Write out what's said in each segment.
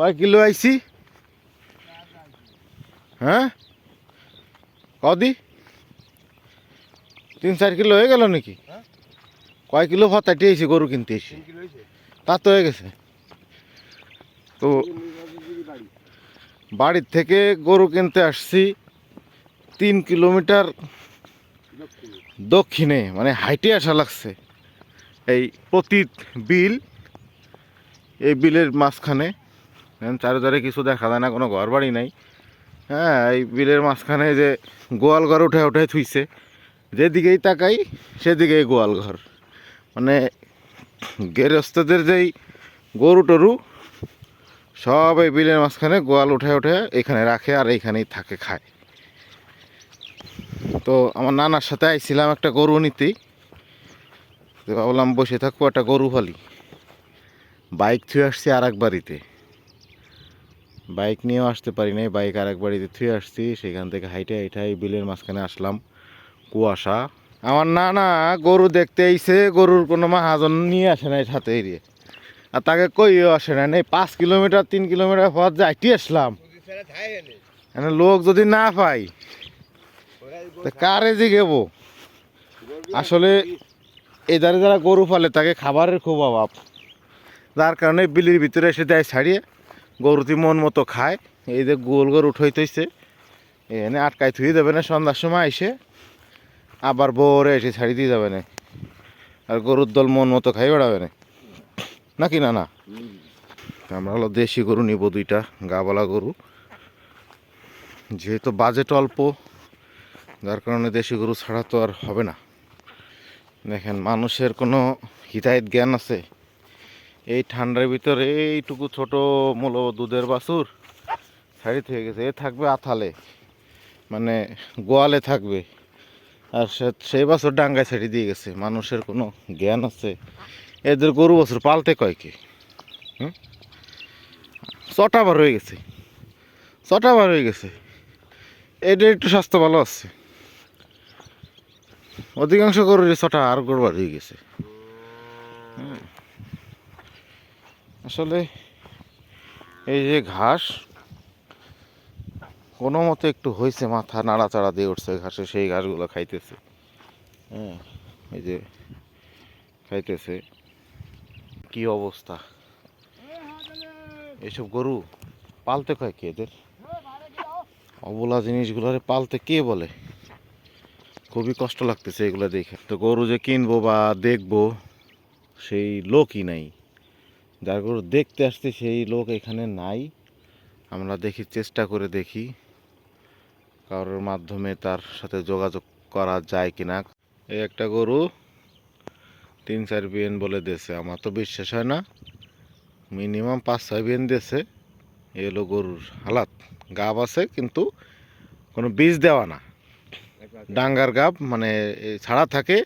কয় কিলো আইছি? হ্যাঁ? কদি? তিন চার কিলো হয়ে গেল নাকি? হ্যাঁ? কয় কিলো ভাতাটি আইছি গরু কিনতে এসি তা তো হয়ে গেছে। তো বাড়ির থেকে গরু কিনতে আসছি তিন কিলোমিটার দক্ষিণে মানে হাইটে আসা লাগছে। এই পতিত বিল এই বিলের মাঝখানে। চারিধারে কিছু দেখা যায় না, কোনো ঘর বাড়ি নাই। হ্যাঁ এই বিলের মাঝখানে যে গোয়াল ঘর উঠে উঠে থুইছে, যেদিকেই তাকাই সেদিকেই গোয়াল ঘর। মানে গেরস্তদের যেই গরু টরু, সব এই বিলের মাঝখানে গোয়াল উঠে উঠে এখানে রাখে আর এইখানেই থাকে, খায়। তো আমার নানার সাথে আইছিলাম একটা গরু নিতেই তো ভাবলাম বসে থাকব একটা গরু ফালি বাইক থুয়ে আসছি আর এক বাড়িতে। বাইক নিয়েও আসতে পারি নাই। বাইক আর এক বাড়িতে থুয়ে আসছি। সেখান থেকে হাইটে হাইটে এই বিলের মাঝখানে আসলাম কুয়াশা। আমার না না গরু দেখতে আইছে, গরুর কোনো মাহাজন নিয়ে আসে নাই সাথে এরিয়ে আর তাকে কইও আসে না নেই পাঁচ কিলোমিটার, তিন কিলোমিটার পথ যাইতে আসলাম। লোক যদি না পাই কারে জিগেবো আসলে এই ধারে যারা গরু পালে তাকে খাবারের খুব অভাব। যার কারণে বিলির ভিতরে এসে দেয় ছাড়িয়ে। গরুটি মন মতো খায়। এই যে গোল গোল গরু উঠাইতেছে এখানে আটকায় থুয়ে দেবে না, সন্ধ্যার সময় এসে আবার বোরে এসে ছাড়ি দিয়ে যাবে না। আর গরুর দল মন মতো খাই বেড়াবে না। নাকি না না? আমরা হলো দেশি গরু নিব দুইটা, গাবলা গরু। যেহেতু বাজেট অল্প, যার কারণে দেশি গরু ছাড়া তো আর হবে না। দেখেন, মানুষের কোনো হিতায়ত জ্ঞান আছে। এই ঠান্ডার ভিতরে এইটুকু ছোট মূল দুধের বাছুর ছাড়ি থেকে গেছে। এ থাকবে আথালে মানে গোয়ালে থাকবে। আর সে- সেই বছর ডাঙ্গায় ছেড়ে দিয়ে গেছে। মানুষের কোনো জ্ঞান আছে। এদের গরু বছর পালতে কয় কি? হুম? ছটা বার হয়ে গেছে। ছটা বার হয়ে গেছে। এটা একটু স্বাস্থ্য ভালো আছে। অধিকাংশ গরুর ছটা আর গরু বার হয়ে গেছে। হুম। আসলে এই যে ঘাস, কোনো মতে একটু হয়েছে মাথা নাড়াচাড়া দিয়ে উঠছে ঘাসে, সেই ঘাসগুলো খাইতেছে। হ্যাঁ এই যে খাইতেছে। কি অবস্থা? এইসব গরু পালতে কয় কি এদের? অবলা জিনিসগুলোরে পালতে কে বলে? খুবই কষ্ট লাগতেছে এগুলো দেখে। তো গরু যে কিনবো বা দেখব, সেই লোকই নাই। যার গরু দেখতে আসতে সেই লোক এখানে নাই। আমরা দেখি, চেষ্টা করে দেখি কারোর মাধ্যমে তার সাথে যোগাযোগ করা যায় কিনা। এই একটা গরু তিন চার বিএন বলে দিয়েছে। আমার তো বিশ্বাস হয় না। মিনিমাম পাঁচ ছয় বিএন দিয়েছে। এই হলো গরুর হালাত। গাব আছে, কিন্তু কোনো বীজ দেওয়া না। ডাঙ্গার গাব মানে ছাড়া থাকে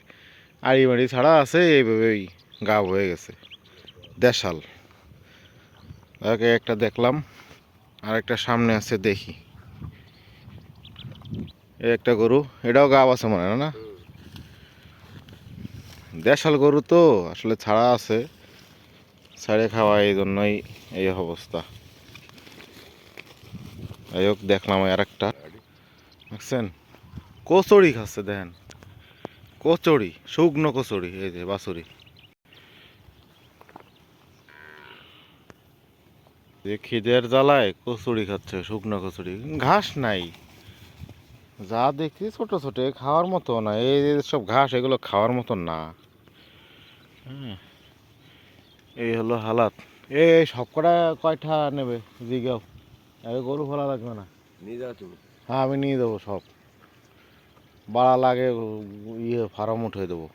আড়ি মাড়ি ছাড়া আছে, এইভাবেই গাব হয়ে গেছে। দেশাল। ওকে একটা দেখলাম, আর একটা সামনে আছে দেখি। একটা গরু, এটাও গাব আছে মনে হয়, না? দেশাল গরু তো, আসলে ছাড়া আছে। ছাড়ে খাওয়া এই জন্যই এই অবস্থা। যাই হোক, দেখলাম আর একটা দেখছেন? কচুরি খাচ্ছে, দেখেন। কচুরি, শুকনো কচুরি, এই যে বাসুরি যে খিদের জ্বালায় কচুরি খাচ্ছে শুকনো কচুরি ঘাস নাই। যা দেখছি ছোট ছোট খাওয়ার মতো না। এই সব ঘাস এগুলো খাওয়ার মতো না। হ্যাঁ এই হলো হালাত। এই সব কটা কয়টা নেবে? জিগাও। আরে গরু ভালো লাগবে না। নিয়ে যাও তুমি। হ্যাঁ আমি নিয়ে দেবো সব। বাড়া লাগে ইয়ে ফার্ম উঠে দেবো।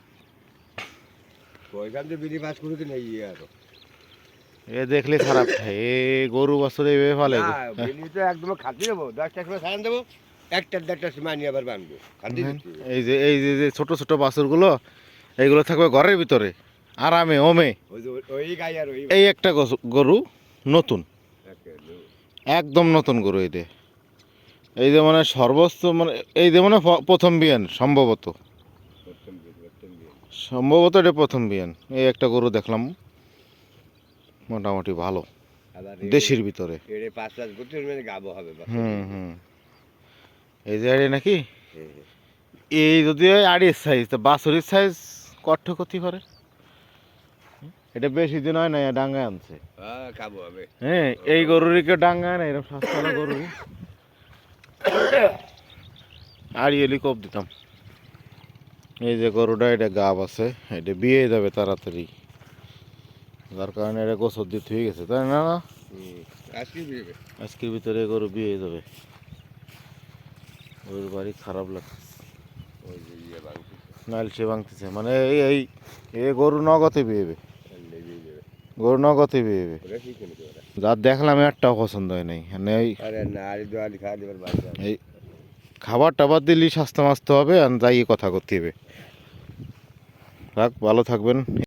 বিড়ি করে এই আর। এ দেখলে খারাপ। এ গরু বছরে এভাবে ফালে তো একদম খাতি দেবো দশটার সময় সারান দেবো একটা দেড়টার সময় নিয়ে আবার বানবো খাতি এই যে এই যে ছোট ছোট বাছুরগুলো এইগুলো থাকবে ঘরের ভিতরে আরামে ওমে। এই একটা গরু নতুন। একদম নতুন গরু এই এই যে মানে সর্বোচ্চ মানে এই যে মানে প্রথম বিয়ান সম্ভবত। সম্ভবত এটা প্রথম বিয়ান এই একটা গরু দেখলাম। মোটামুটি ভালো। দেশের ভিতরে। মানে গাবো হবে হুম হুম। এই যে আড়ে নাকি? হ্যাঁ, হ্যাঁ। এই যদি আড়ির সাইজ তো বাছুরির সাইজ কষ্ট করতে পারে এটা বেশি দিন হয় না এ ডাঙ্গায় আনছে। হ্যাঁ হবে হ্যাঁ এই গরুরই কেউ ডাঙ্গায় না এরকম সস্তা গরুরই। আড়ি এলি কোপ দিতাম। এই যে গরুটা এটা গাব আছে এটা বিয়ে যাবে তাড়াতাড়ি। যার কারণে এটা গোসর দিতে হয়ে গেছে তাই না না? আজকের ভিতরে গরু বিয়ে যাবে। ওর বাড়ি খারাপ লাগছে। ইয়ে নাইল সে ভাঙতেছে মানে এই এই এ গরু নগদে বিয়েবে গরু নগদে বিয়েবে যার দেখলাম একটাও পছন্দ হয় নাই। মানে এই খাবার টাবার দিলি স্বাস্থ্য মাস্তে হবে আর যাই কথা করতে হবে। রাখ ভালো থাকবেন।